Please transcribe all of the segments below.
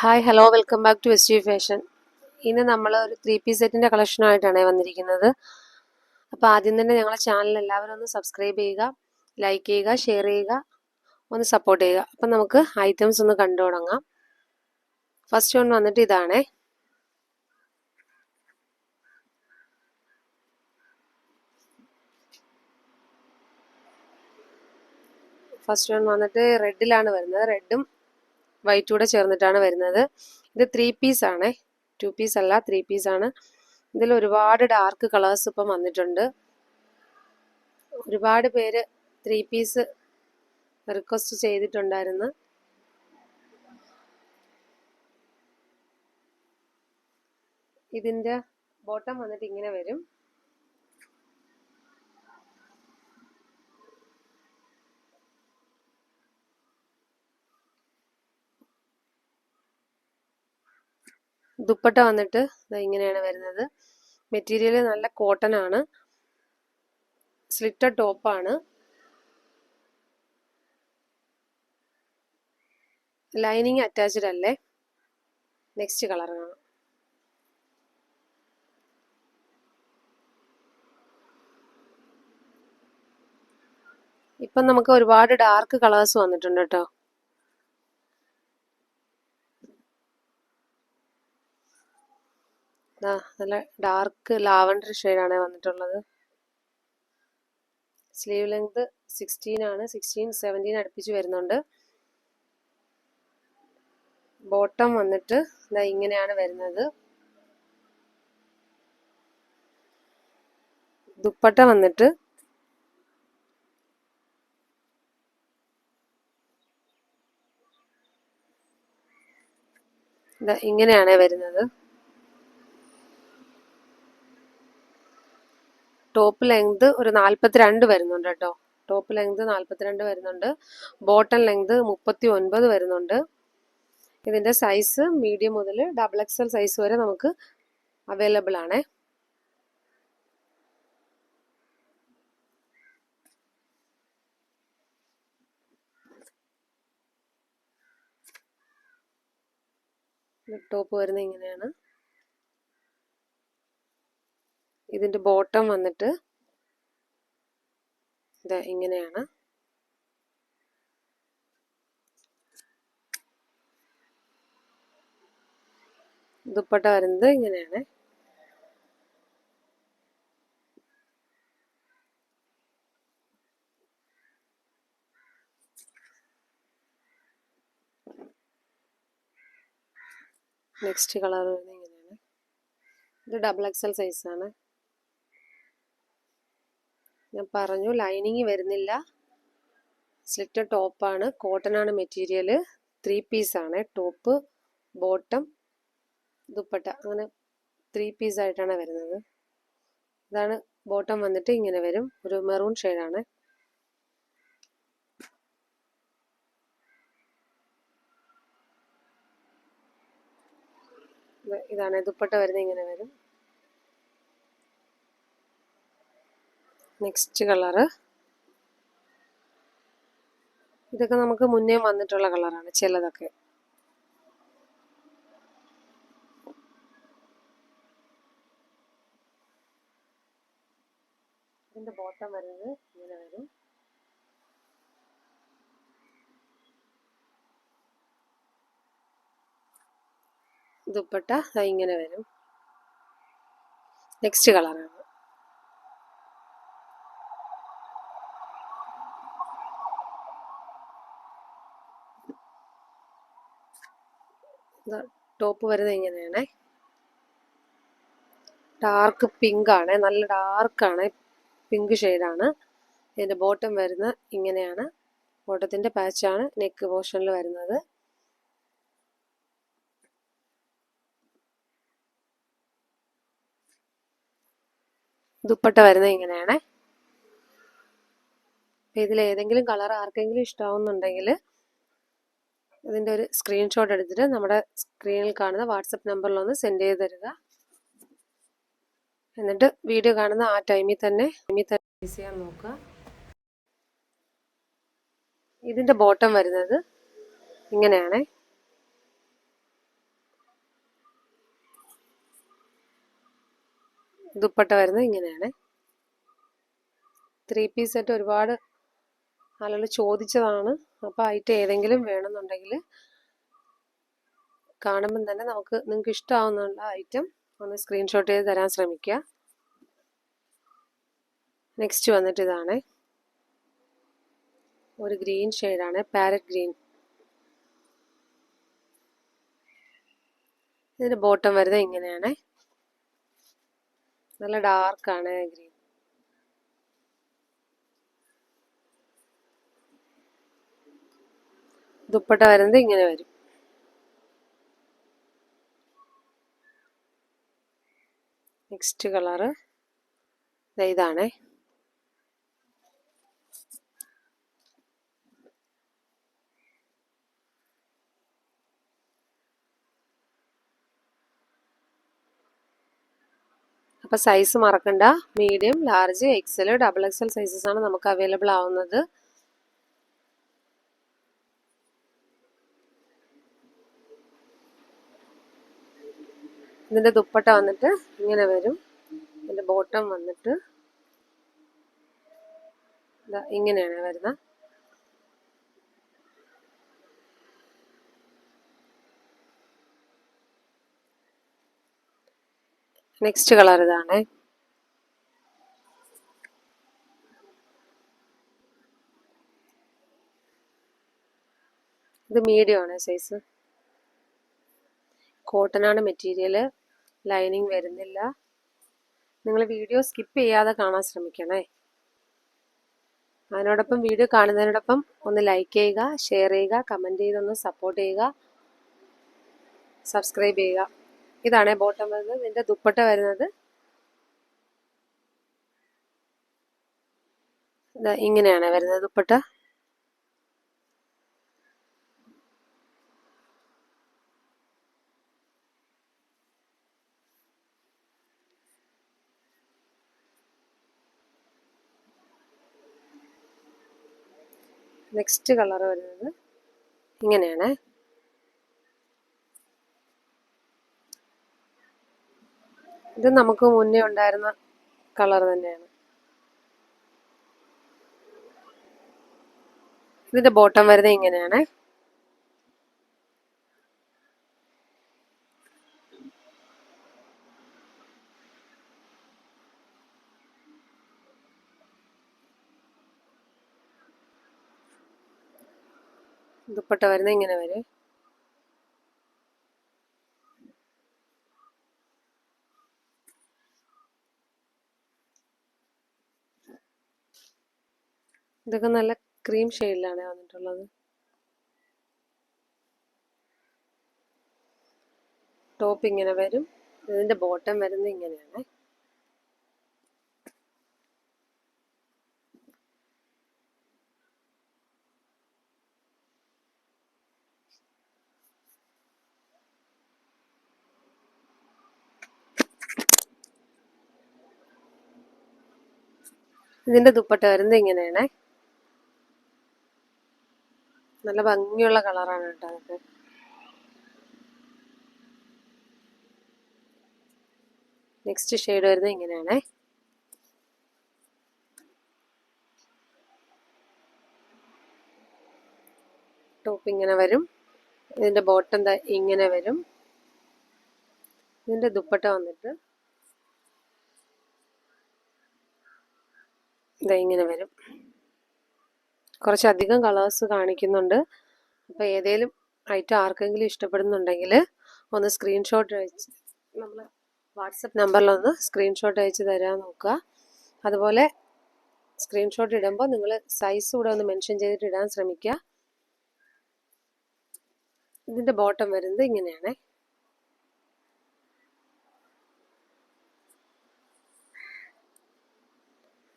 Hi hello welcome back to S U fashion ഇന്ന് നമ്മൾ ഒരു ത്രീ പീസ് സെറ്റിന്റെ കളക്ഷനുമായിട്ടാണ് വന്നിരിക്കുന്നത്. അപ്പോൾ ആദ്യം തന്നെ ഞങ്ങളെ ചാനൽ എല്ലാവരും ഒന്ന് സബ്സ്ക്രൈബ് ചെയ്യുക ലൈക്ക് ചെയ്യുക ഷെയർ ചെയ്യുക ഒന്ന് സപ്പോർട്ട് ചെയ്യുക. അപ്പം നമുക്ക് ഐറ്റംസ് ഒന്ന് കണ്ടു തുടങ്ങാം. ഫസ്റ്റ് വൺ വന്നിട്ട് ഇതാണേ. ഫസ്റ്റ് വൺ വന്നിട്ട് റെഡിലാണ് വരുന്നത്. റെഡും വൈറ്റും കൂടെ ചേർന്നിട്ടാണ് വരുന്നത്. ഇത് ത്രീ പീസ് ആണേ. ടു പീസ് അല്ല ത്രീ പീസ് ആണ്. ഇതിൽ ഒരുപാട് ഡാർക്ക് കളേഴ്സ് ഇപ്പം വന്നിട്ടുണ്ട്. ഒരുപാട് പേര് ത്രീ പീസ് റിക്വസ്റ്റ് ചെയ്തിട്ടുണ്ടായിരുന്നു. ഇതിന്റെ ബോട്ടം വന്നിട്ട് ഇങ്ങനെ വരും. ദുപ്പട്ട വന്നിട്ട് ഇങ്ങനെയാണ് വരുന്നത്. മെറ്റീരിയൽ നല്ല കോട്ടൺ ആണ്. സ്ലിറ്റഡ് ടോപ്പാണ് ലൈനിങ് അറ്റാച്ച്ഡ് അല്ലേ? നെക്സ്റ്റ് കളർ കാണാം. ഇപ്പം നമുക്ക് ഒരുപാട് ഡാർക്ക് കളേഴ്സ് വന്നിട്ടുണ്ട് കേട്ടോ. നല്ല ഡാർക്ക് ലാവണ്ടർ ഷെയ്ഡാണ് വന്നിട്ടുള്ളത്. സ്ലീവ് ലെങ്ത് സിക്സ്റ്റീൻ ആണ്. സിക്സ്റ്റീൻ സെവന്റീൻ അടുപ്പിച്ച് വരുന്നുണ്ട്. ബോട്ടം വന്നിട്ട് ഇതാ ഇങ്ങനെയാണ് വരുന്നത്. ദുപ്പട്ട വന്നിട്ട് ഇങ്ങനെയാണ് വരുന്നത്. ടോപ്പ് ലെങ്ത് ഒരു നാൽപ്പത്തിരണ്ട് വരുന്നുണ്ട് കേട്ടോ. ടോപ്പ് ലെങ്ത് നാൽപ്പത്തിരണ്ട് വരുന്നുണ്ട്. ബോട്ടം ലെങ്ത് മുപ്പത്തി ഒൻപത് വരുന്നുണ്ട്. ഇതിന്റെ സൈസ് മീഡിയം മുതൽ ഡബിൾ എക്സൽ സൈസ് വരെ നമുക്ക് അവൈലബിൾ ആണേ. ടോപ്പ് വരുന്നത് ഇങ്ങനെയാണ്. ഇതിന്റെ ബോട്ടം വന്നിട്ട് ഇത് ഇങ്ങനെയാണ്. ദുപ്പട്ട വരുന്നത് ഇങ്ങനെയാണ്. നെക്സ്റ്റ് കളർ വരുന്നത് ഇങ്ങനെയാണ്. ഇത് ഡബിൾ എക്സൽ സൈസാണ് ഞാൻ പറഞ്ഞു ലൈനിങ് വരുന്നില്ല. സ്ലിറ്റ് ടോപ്പാണ് കോട്ടൺ ആണ് മെറ്റീരിയൽ ത്രീ പീസാണ് ടോപ്പ് ബോട്ടം ദുപ്പട്ട. അങ്ങനെ ത്രീ പീസ് ആയിട്ടാണ് വരുന്നത്. ഇതാണ് ബോട്ടം വന്നിട്ട് ഇങ്ങനെ വരും. ഒരു മെറൂൺ ഷെയ്ഡാണ് ഇതാണ് ദുപ്പട്ട വരുന്നത് ഇങ്ങനെ വരും. നെക്സ്റ്റ് കളറ് ഇതൊക്കെ നമുക്ക് മുന്നേ വന്നിട്ടുള്ള കളറാണ് ചിലതൊക്കെ. ഇതിന്റെ ബോട്ടം വരുന്നത് ഇങ്ങനെ വരും. ദുപ്പട്ട ഇങ്ങനെ വരും. നെക്സ്റ്റ് കളറാണ് ടോപ്പ് വരുന്നത് ഇങ്ങനെയാണ്. ഡാർക്ക് പിങ്ക് ആണ്. നല്ല ഡാർക്കാണ് പിങ്ക് ഷെയ്ഡാണ് ഇതിന്റെ ബോട്ടം വരുന്നത് ഇങ്ങനെയാണ്. ബോട്ടത്തിന്റെ പാച്ചാണ് നെക്ക് പോർഷനിൽ വരുന്നത്. ദുപ്പട്ട വരുന്നത് ഇങ്ങനെയാണ്. ഇതിൽ ഏതെങ്കിലും കളർ ആർക്കെങ്കിലും ഇഷ്ടമാവുന്നുണ്ടെങ്കിൽ ഇതിന്റെ ഒരു സ്ക്രീൻഷോട്ട് എടുത്തിട്ട് നമ്മുടെ സ്ക്രീനിൽ കാണുന്ന വാട്സപ്പ് നമ്പറിലൊന്ന് സെൻഡ് ചെയ്ത് തരിക. എന്നിട്ട് വീഡിയോ കാണുന്ന ആ ടൈമിൽ തന്നെ ടൈമിൽ തന്നെ യൂസ് ചെയ്യാൻ നോക്കുക. ഇതിന്റെ ബോട്ടം വരുന്നത് ഇങ്ങനെയാണേ. ദുപ്പട്ട വരുന്നത് ഇങ്ങനെയാണ്. ത്രീ പീസ് സെറ്റ് ഒരുപാട് ആളുകൾ ചോദിച്ചതാണ്. അപ്പോൾ ആയിട്ട് ഏതെങ്കിലും വേണമെന്നുണ്ടെങ്കിൽ കാണുമ്പം തന്നെ നമുക്ക് നിങ്ങൾക്ക് ഇഷ്ടമാവുന്നുള്ള ഐറ്റം ഒന്ന് സ്ക്രീൻഷോട്ട് ചെയ്ത് തരാൻ ശ്രമിക്കുക. നെക്സ്റ്റ് വന്നിട്ട് ഇതാണ്. ഒരു ഗ്രീൻ ഷെയ്ഡാണ് പാരറ്റ് ഗ്രീൻ ഇതിന്റെ ബോട്ടം വരുന്നത് ഇങ്ങനെയാണ്. നല്ല ഡാർക്കാണ് ഗ്രീൻ ദുപ്പട്ട വരുന്നത് ഇങ്ങനെ വരും. നെക്സ്റ്റ് കളറ് ഇതാണേ. അപ്പോൾ സൈസ് മറക്കണ്ട. Medium large XL double XL sizes ആണ് നമുക്ക് അവൈലബിൾ ആവുന്നത്. ഇതിന്റെ ദുപ്പട്ട വന്നിട്ട് ഇങ്ങനെ വരും. ഇതിന്റെ ബോട്ടം വന്നിട്ട് ഇങ്ങനെയാണ് വരുന്നത്. നെക്സ്റ്റ് കളർ ഇതാണ്. ഇത് മീഡിയം ആണ് സൈസ് കോട്ടൺ ആണ് മെറ്റീരിയൽ ലൈനിങ് വരുന്നില്ല. നിങ്ങൾ വീഡിയോ സ്കിപ്പ് ചെയ്യാതെ കാണാൻ ശ്രമിക്കണേ. അതിനോടൊപ്പം വീഡിയോ കാണുന്നതിനോടൊപ്പം ഒന്ന് ലൈക്ക് ചെയ്യുക ഷെയർ ചെയ്യുക കമന്റ് ചെയ്തൊന്ന് സപ്പോർട്ട് ചെയ്യുക സബ്സ്ക്രൈബ് ചെയ്യുക. ഇതാണ് ബോട്ടം വരുന്നത്. ഇതിന്റെ ദുപ്പട്ട വരുന്നത്. ഇങ്ങനെയാണ് വരുന്നത് ദുപ്പട്ട. നെക്സ്റ്റ് കളർ വരുന്നത് ഇങ്ങനെയാണ്. ഇത് നമുക്ക് മുന്നേ ഉണ്ടായിരുന്ന കളർ തന്നെയാണ്. ഇതിന്റെ ബോട്ടം വരുന്നത് ഇങ്ങനെയാണ്. ദുപ്പട്ട വരുന്നത് ഇങ്ങനെ വരെ. ഇതൊക്കെ നല്ല ക്രീം ഷെയ്ഡിലാണ് വന്നിട്ടുള്ളത്. ടോപ്പ് ഇങ്ങനെ വരും. ഇതിന്റെ ബോട്ടം വരുന്നത് ഇങ്ങനെയാണ്. ഇതിന്റെ ദുപ്പട്ട വരുന്നത് ഇങ്ങനെയാണ്. നല്ല ഭംഗിയുള്ള കളറാണ് കേട്ടോ അതൊക്കെ നെക്സ്റ്റ് ഷെയ്ഡ് വരുന്നത് ഇങ്ങനെയാണ്. ടോപ്പ് ഇങ്ങനെ വരും. ഇതിന്റെ ബോട്ടം ഇങ്ങനെ വരും. ഇതിന്റെ ദുപ്പട്ട വന്നിട്ട് ഇതാ ഇങ്ങനെ വരും. കുറച്ചധികം കളേഴ്സ് കാണിക്കുന്നുണ്ട്. അപ്പോൾ ഏതെങ്കിലും ഐറ്റം ആർക്കെങ്കിലും ഇഷ്ടപ്പെടുന്നുണ്ടെങ്കിൽ ഒന്ന് സ്ക്രീൻഷോട്ട് അയച്ച് നമ്മൾ വാട്സപ്പ് നമ്പറിലൊന്ന് സ്ക്രീൻഷോട്ട് അയച്ച് തരാൻ നോക്കുക. അതുപോലെ സ്ക്രീൻഷോട്ട് ഇടുമ്പോൾ നിങ്ങൾ സൈസ് കൂടെ ഒന്ന് മെൻഷൻ ചെയ്തിട്ട് ഇടാൻ ശ്രമിക്കുക. ഇതിന്റെ ബോട്ടം വരുന്നത് ഇങ്ങനെയാണ്.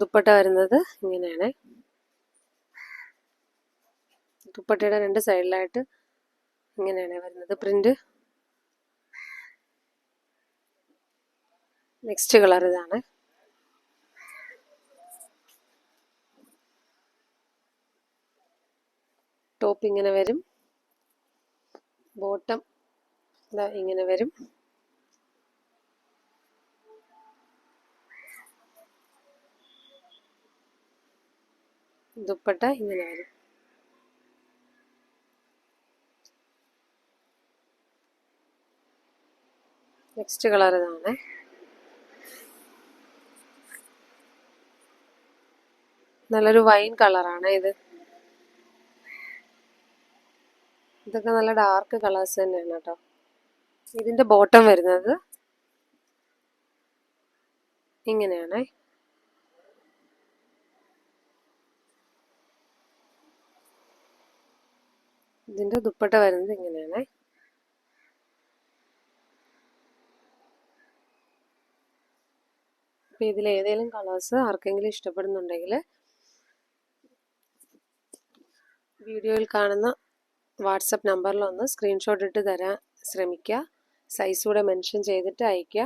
ദുപ്പട്ട വരുന്നത് ഇങ്ങനെയാണ്. ദുപ്പട്ടയുടെ രണ്ട് സൈഡിലായിട്ട് ഇങ്ങനെയാണ് വരുന്നത് പ്രിന്റ്. നെക്സ്റ്റ് കളർ ഇതാണ്. ടോപ്പ് ഇങ്ങനെ വരും. ബോട്ടം ഇങ്ങനെ വരും. ദുപ്പട്ട ഇങ്ങനെ വരും. നെക്സ്റ്റ് കളർ ഇതാണ്. നല്ലൊരു വൈൻ കളറാണ് ഇത്. ഇതൊക്കെ നല്ല ഡാർക്ക് കളേഴ്സ് തന്നെയാണ് കേട്ടോ. ഇതിന്റെ ബോട്ടം വരുന്നത് ഇങ്ങനെയാണേ. ഇതിന്റെ ദുപ്പട്ട വരുന്നത് ഇങ്ങനെയാണ്. അപ്പൊ ഇതിൽ ഏതെങ്കിലും കളേഴ്സ് ആർക്കെങ്കിലും ഇഷ്ടപ്പെടുന്നുണ്ടെങ്കിൽ വീഡിയോയിൽ കാണുന്ന വാട്സപ്പ് നമ്പറിൽ ഒന്ന് സ്ക്രീൻഷോട്ട് ഇട്ട് തരാൻ ശ്രമിക്കുക. സൈസ് കൂടെ മെൻഷൻ ചെയ്തിട്ട് അയക്കുക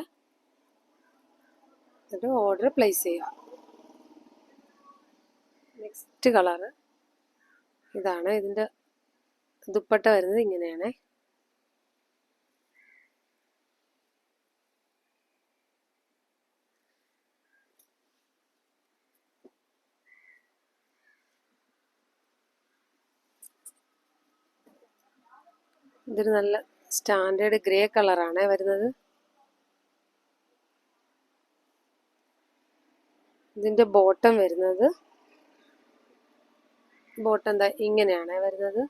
എന്നിട്ട് ഓർഡർ പ്ലേസ് ചെയ്യുക. നെക്സ്റ്റ് കളറ് ഇതാണ് ഇതിന്റെ ദുപ്പട്ട വരുന്നത് ഇങ്ങനെയാണ്. ഇതൊരു നല്ല സ്റ്റാൻഡേർഡ് ഗ്രേ കളറാണ് വരുന്നത്. ഇതിന്റെ ബോട്ടം വരുന്നത്. ബോട്ടം എന്താ ഇങ്ങനെയാണ് വരുന്നത്.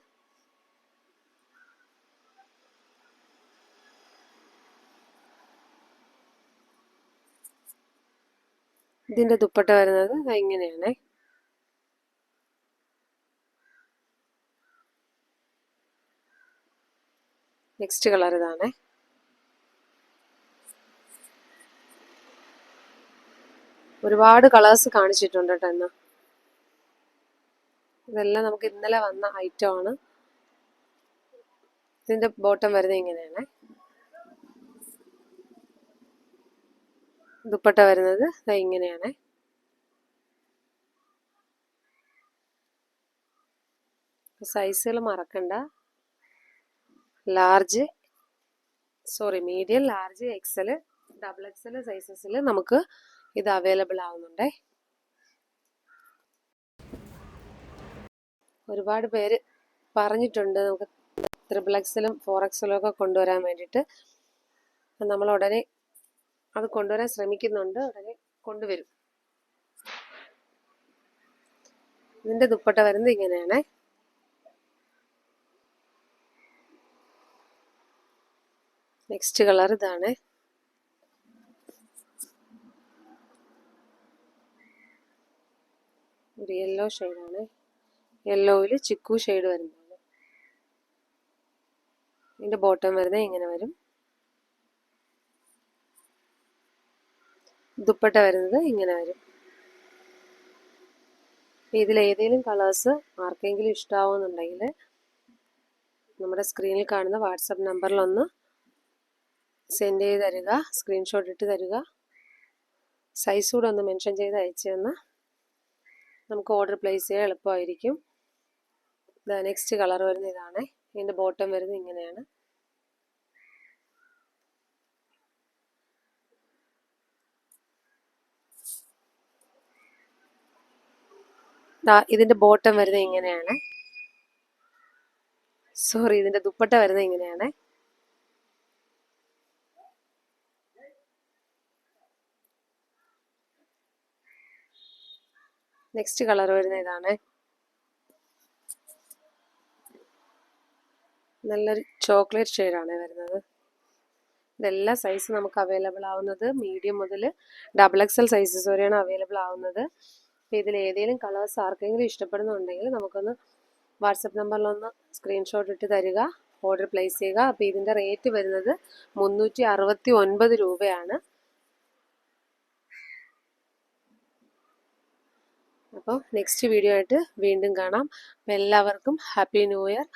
ഇതിന്റെ ദുപ്പട്ട വരുന്നത് ഇങ്ങനെയാണ്. നെക്സ്റ്റ് കളർ ഇതാണ്. ഒരുപാട് കളേഴ്സ് കാണിച്ചിട്ടുണ്ട് കേട്ടോ എന്നാ ഇതെല്ലാം നമുക്ക് ഇന്നലെ വന്ന ഐറ്റം ആണ്. ഇതിന്റെ ബോട്ടം വരുന്നത് ഇങ്ങനെയാണ്. ദുപ്പട്ട വരുന്നത് ഇങ്ങനെയാണ്. സൈസുകൾ മറക്കണ്ട. Large sorry medium large XL double XL സൈസസിൽ നമുക്ക് ഇത് അവൈലബിൾ ആവുന്നുണ്ടേ. ഒരുപാട് പേര് പറഞ്ഞിട്ടുണ്ട് നമുക്ക് ത്രിബിൾ എക്സലും ഫോർ എക്സലും ഒക്കെ കൊണ്ടുവരാൻ വേണ്ടിയിട്ട്. നമ്മൾ ഉടനെ അത് കൊണ്ടുവരാൻ ശ്രമിക്കുന്നുണ്ട്. ഉടനെ കൊണ്ടുവരും. ഇതിന്റെ ദുപ്പട്ട വരുന്നത് ഇങ്ങനെയാണേ. നെക്സ്റ്റ് കളർ ഇതാണ്. ഒരു യെല്ലോ ഷെയ്ഡാണ് യെല്ലോയിൽ ചിക്കു ഷെയ്ഡ് വരുന്നതാണ്. ഇതിന്റെ ബോട്ടം വരുന്നത് ഇങ്ങനെ വരും. ദുപ്പട്ട വരുന്നത് ഇങ്ങനെ വരും. ഇതിൽ ഏതെങ്കിലും കളേഴ്സ് ആർക്കെങ്കിലും ഇഷ്ടമാവുന്നുണ്ടെങ്കിൽ നമ്മുടെ സ്ക്രീനിൽ കാണുന്ന വാട്സപ്പ് നമ്പറിലൊന്ന് സെൻഡ് ചെയ്ത് തരിക സ്ക്രീൻഷോട്ട് ഇട്ട് തരിക. സൈസ് കൂടെ ഒന്ന് മെൻഷൻ ചെയ്ത് അയച്ചു നമുക്ക് ഓർഡർ പ്ലേസ് ചെയ്യാൻ എളുപ്പമായിരിക്കും. നെക്സ്റ്റ് കളർ വരുന്ന ഇതാണ്. ഇതിന്റെ ബോട്ടം വരുന്നത് ഇങ്ങനെയാണ്. ഇതിന്റെ ബോട്ടം വരുന്നത് ഇങ്ങനെയാണ്. സോറി ഇതിന്റെ ദുപ്പട്ട വരുന്നത് ഇങ്ങനെയാണ്. നെക്സ്റ്റ് കളർ വരുന്ന ഇതാണ്. നല്ലൊരു ചോക്ലേറ്റ് ഷെയ്ഡാണ് വരുന്നത്. ഇതെല്ലാ സൈസ് നമുക്ക് അവൈലബിൾ ആവുന്നത് മീഡിയം മുതൽ ഡബിൾ എക്സൽ സൈസസ് വരെയാണ് അവൈലബിൾ ആവുന്നത്. അപ്പോൾ ഇതിൽ ഏതെങ്കിലും കളേഴ്സ് ആർക്കെങ്കിലും ഇഷ്ടപ്പെടുന്നുണ്ടെങ്കിൽ നമുക്കൊന്ന് വാട്സപ്പ് നമ്പറിലൊന്ന് സ്ക്രീൻഷോട്ട് ഇട്ട് തരിക ഓർഡർ പ്ലേസ് ചെയ്യുക. അപ്പോൾ ഇതിന്റെ റേറ്റ് വരുന്നത് മുന്നൂറ്റി അറുപത്തി ഒൻപത് രൂപയാണ്. അപ്പോൾ നെക്സ്റ്റ് വീഡിയോ ആയിട്ട് വീണ്ടും കാണാം. എല്ലാവർക്കും ഹാപ്പി ന്യൂ ഇയർ